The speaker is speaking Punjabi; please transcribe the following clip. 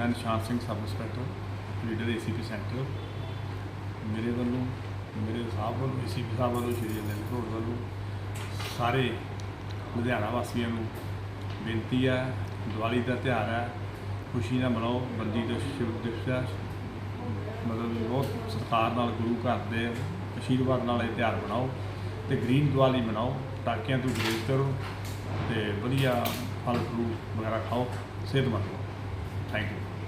ਮੈਂ Nishan Singh sub inspector leader ACP centre ਮੇਰੇ ਵੱਲੋਂ, ਮੇਰੇ ਸਾਹਿਬ ਵੱਲੋਂ ਏਸੀਪੀ ਸਾਹਿਬ ਵੱਲੋਂ, ਸ਼੍ਰੀ ਅਨੰਦ ਰੋਡ ਵੱਲੋਂ ਸਾਰੇ ਲੁਧਿਆਣਾ ਵਾਸੀਆਂ ਨੂੰ ਬੇਨਤੀ ਹੈ, ਦੀਵਾਲੀ ਦਾ ਤਿਉਹਾਰ ਹੈ, ਖੁਸ਼ੀ ਨਾਲ ਮਨਾਓ ਬੰਦੀ ਦੇ ਸ਼ਿਵ ਦਿਵਸ ਹੈ। ਮਤਲਬ ਬਹੁਤ ਸਤਿਕਾਰ ਨਾਲ ਗੁਰੂ ਘਰ ਦੇ ਆਸ਼ੀਰਵਾਦ ਨਾਲ ਇਹ ਤਿਉਹਾਰ ਮਨਾਓ ਤੇ ਗ੍ਰੀਨ ਦੀਵਾਲੀ ਮਨਾਓ ਪਟਾਕਿਆਂ ਤੋਂ ਗੁਰੇਜ਼ ਕਰੋ ਤੇ ਵਧੀਆ ਫਲ ਫਰੂਟ ਵਗੈਰਾ ਖਾਓ, ਸਿਹਤਮੰਦ ਰਹੋ। Thank you.